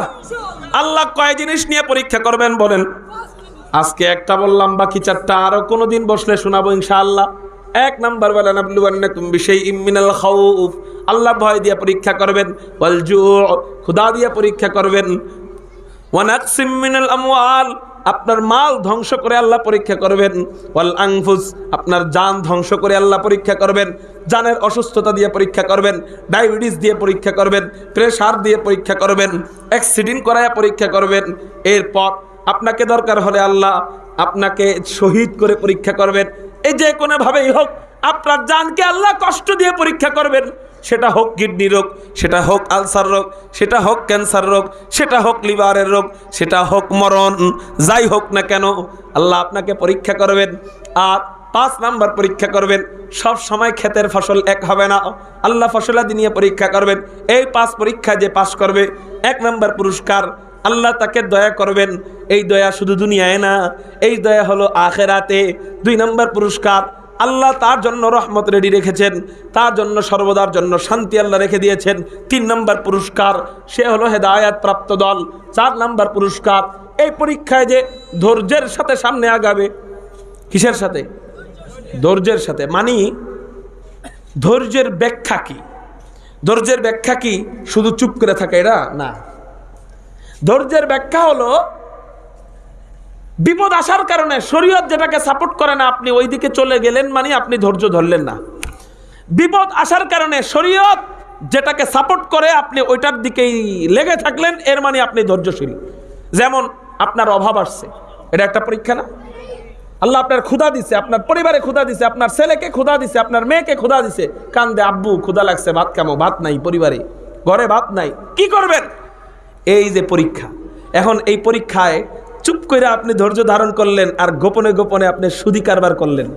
ইনশাআল্লাহ আল্লাহ কয় জিনিস নিয়ে পরীক্ষা করবেন বলেন। আজকে একটা বললাম, বাকি চারটা আরও কোনো দিন বসলে শোনাবো ইনশাআল্লাহ। এক নাম্বার বলেন তুমি বিষয় ইমিনাল খাউফ। আল্লাহ ভয় দিয়ে পরীক্ষা করবেন। ওয়াল খুদা দিয়ে পরীক্ষা করবেন। ওয়ানাকসিম মিনাল আমওয়াল আপনার মাল ধ্বংস করে আল্লাহ পরীক্ষা করবেন। ওয়াল আংফুস, আপনার যান ধ্বংস করে আল্লাহ পরীক্ষা করবেন। যানের অসুস্থতা দিয়ে পরীক্ষা করবেন। ডায়াবেটিস দিয়ে পরীক্ষা করবেন। প্রেশার দিয়ে পরীক্ষা করবেন। অ্যাক্সিডেন্ট করায় পরীক্ষা করবেন। এরপর আপনাকে দরকার হলে আল্লাহ আপনাকে শহীদ করে পরীক্ষা করবেন। এই যে কোনোভাবেই হোক আপনার জানকে আল্লাহ কষ্ট দিয়ে পরীক্ষা করবেন। সেটা হোক কিডনি রোগ, সেটা হোক আলসার রোগ, সেটা হোক ক্যান্সার রোগ, সেটা হোক লিভারের রোগ, সেটা হোক মরণ, যাই হোক না কেন, আল্লাহ আপনাকে পরীক্ষা করবেন আর পাঁচ নাম্বার পরীক্ষা করবেন। সব সময় ক্ষেতের ফসল এক হবে না। আল্লাহ ফসলাদি নিয়ে পরীক্ষা করবেন। এই পাঁচ পরীক্ষা যে পাশ করবে, এক নাম্বার পুরস্কার, আল্লাহ তাকে দয়া করবেন। এই দয়া শুধু দুনিয়ায় না, এই দয়া হলো আখেরাতে। দুই নম্বর পুরস্কার আল্লাহ তার জন্য রহমত রেডি রেখেছেন, তার জন্য সর্বদার জন্য শান্তি আল্লাহ রেখে দিয়েছেন। তিন নম্বর পুরস্কার, সে হলো হেদায়াত প্রাপ্ত দল। চার নম্বর পুরস্কার, এই পরীক্ষায় যে ধৈর্যের সাথে সামনে আগাবে, কিসের সাথে? ধৈর্যের সাথে। মানি, ধৈর্যের ব্যাখ্যা কি? ধৈর্যের ব্যাখ্যা কি? শুধু চুপ করে থাকে এরা? না। ধৈর্যের ব্যাখ্যা হলো বিপদ আসার কারণে শরীয়ত যেটাকে সাপোর্ট করে না, আপনি ওই দিকে চলে গেলেন মানে আপনি ধৈর্য ধরলেন না। বিপদ আসার কারণে শরীয়ত যেটাকে সাপোর্ট করে, আপনি ওইটার দিকেই লেগে থাকলেন, এর মানে আপনি ধৈর্যশীল। যেমন আপনার অভাব আসছে, এটা একটা পরীক্ষা না? আল্লাহ আপনার ক্ষুধা দিছে, আপনার পরিবারে ক্ষুধা দিছে, আপনার ছেলেকে ক্ষুধা দিছে, আপনার মেয়েকে ক্ষুধা দিছে, কান্দে, আব্বু, ক্ষুধা লাগছে, ভাত কামো ভাত নাই পরিবারে, ঘরে ভাত নাই, কি করবেন? এই যে পরীক্ষা, এখন এই পরীক্ষায় চুপ করে আপনি ধৈর্য ধারণ করলেন আর গোপনে গোপনে আপনি সুদি কারবার করলেন।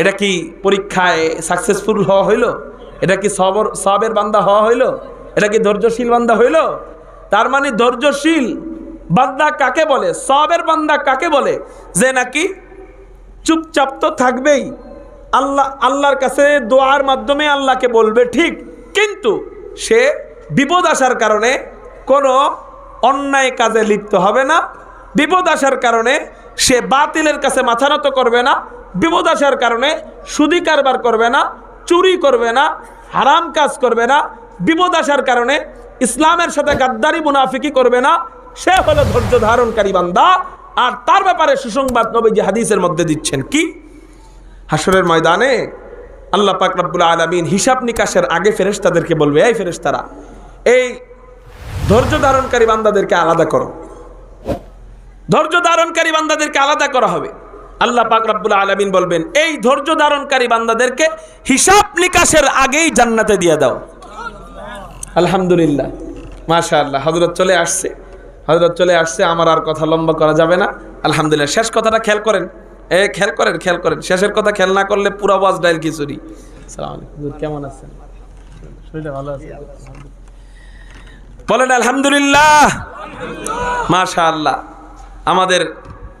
এটা কি পরীক্ষায় সাকসেসফুল হওয়া হইল? এটা কি সবর সবের বান্দা হওয়া হইল? এটা কি ধৈর্যশীল বান্দা হইল? তার মানে ধৈর্যশীল বান্দা কাকে বলে? সবের বান্দা কাকে বলে? যে নাকি চুপচাপ তো থাকবেই। আল্লাহ আল্লাহর কাছে দোয়ার মাধ্যমে আল্লাহকে বলবে, ঠিক, কিন্তু সে বিপদ আসার কারণে কোনো অন্যায় কাজে লিপ্ত হবে না। বিপদ আসার কারণে সে বাতিলের কাছে মাথা নত করবে না। বিপদ আসার কারণে সুদি কারবার করবে না, চুরি করবে না, হারাম কাজ করবে না। বিপদ আসার কারণে ইসলামের সাথে গাদ্দারি, মুনাফিকি করবে না। সে হলো ধৈর্য ধারণকারী বান্দা। আর তার ব্যাপারে সুসংবাদ নবীজি হাদিসের মধ্যে দিচ্ছেন কি? হাসরের ময়দানে আল্লাহ পাক রব্বুল আলমিন হিসাব নিকাশের আগে ফেরেশতাদেরকে বলবে, এই ফেরেশতারা, এই ধৈর্য ধারণকারী বান্দাদেরকে আলাদা করো। ধৈর্য ধারণকারী বান্দাদেরকে আলাদা করা হবে। আল্লাহ পাক রব্বুল আলমিন বলবেন, এই ধৈর্য ধারণকারী বান্দাদেরকে হিসাব নিকাশের আগেই জান্নাতে দিয়ে দাও। আলহামদুলিল্লাহ। মাশা আল্লাহ হজরত চলে আসছে। হজরত চলে আসছে, আমার আর কথা লম্বা করা যাবে না। আলহামদুলিল্লাহ, শেষ কথাটা খেয়াল করেন। এ, খেয়াল করেন খেয়াল করেন। শেষের কথা খেয়াল না করলে পুরো ওয়াজ ডাইল খিচুড়ি। সালাম আলাইকুম। কেমন আছেন? শরীরটা ভালো আছে? বলেন, আলহামদুলিল্লাহ। মাশা আল্লাহ আমাদের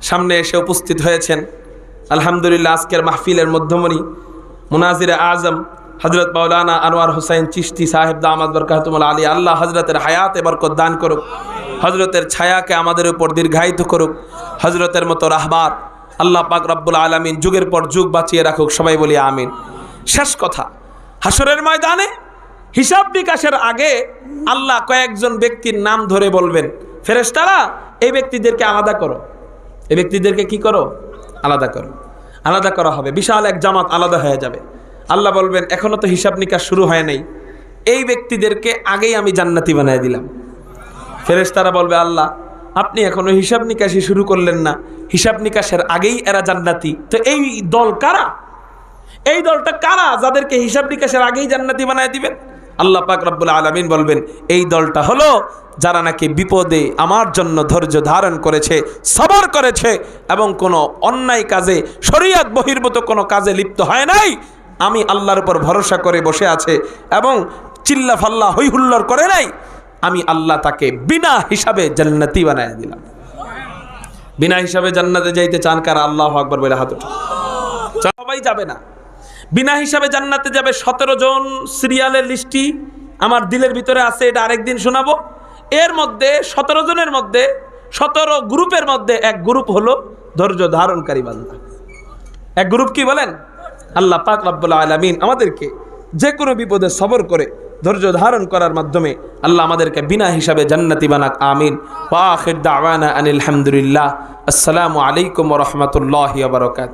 সামনে এসে উপস্থিত হয়েছেন আলহামদুলিল্লাহ আজকের মাহফিলের মধ্যমণি মুনাজির আজম হজরত মৌলানা আনোয়ার হুসাইন চিস্তি সাহেব দামাদ বরকাতুল আলী। আল্লাহ হজরতের হায়াত বরকত দান করুক হজরতের ছায়াকে আমাদের উপর দীর্ঘায়িত করুক হজরতের মতো রাহবার আল্লাহ পাক রব্বুল আলমিন যুগের পর যুগ বাঁচিয়ে রাখুক, সবাই বলি আমিন। শেষ কথা হাসরের ময়দানে হিসাব বিকাশের আগে আল্লাহ কয়েকজন ব্যক্তির নাম ধরে বলবেন, ফেরেশতারা, এই ব্যক্তিদেরকে আলাদা করো। এই ব্যক্তিদেরকে কি করো? আলাদা করো। আলাদা করা হবে। বিশাল এক জামাত আলাদা হয়ে যাবে। আল্লাহ বলবেন এখনও তো হিসাব নিকাশ শুরু হয় নাই। এই ব্যক্তিদেরকে আগেই আমি জান্নাতি বানিয়ে দিলাম। ফেরেশতারা বলবে, আল্লাহ, আপনি এখনও হিসাব নিকাশি শুরু করলেন না। হিসাব নিকাশের আগেই এরা জান্নাতি। তো এই দল কারা? এই দলটা কারা যাদেরকে হিসাব নিকাশের আগেই জান্নাতি বানায় দিবেন? আল্লাহ পাক রব্বুল আলমিন বলবেন, এই দলটা হলো যারা নাকি বিপদে আমার জন্য ধৈর্য ধারণ করেছে, সবর করেছে এবং কোনো অন্যায় কাজে, শরীয়ত বহির্ভূত কোনো কাজে লিপ্ত হয় নাই। আমি আল্লাহর উপর ভরসা করে বসে আছে এবং চিল্লা ফাল্লা হৈহুল্লর করে নাই। আমি আল্লাহ তাকে বিনা হিসাবে জান্নাতি বানায় দিলাম। বিনা হিসাবে জান্নাতে যাইতে চান কার? আল্লাহ আকবর বলে হাত সবাই যাবে না। বিনা হিসাবে জান্নাতে যাবে সতেরো জন সিরিয়ালের লিস্টি। আমার দিলের ভিতরে আছে, এটা আরেকদিন শোনাবো। এর মধ্যে, সতেরো জনের মধ্যে, সতেরো গ্রুপের মধ্যে এক গ্রুপ হলো ধৈর্য ধারণকারী বান্দা। এক গ্রুপ কি বলেন? আল্লাহ পাক রব্বুল আলমিন আমাদেরকে যে কোনো বিপদে সবর করে ধৈর্য ধারণ করার মাধ্যমে আল্লাহ আমাদেরকে বিনা হিসাবে জান্নাতি বানাক, আমিন। ওয়াখির দাওয়ানা আনিল হামদুলিল্লাহ। আসসালামু আলাইকুম রহমতুল্লাহ বারকাত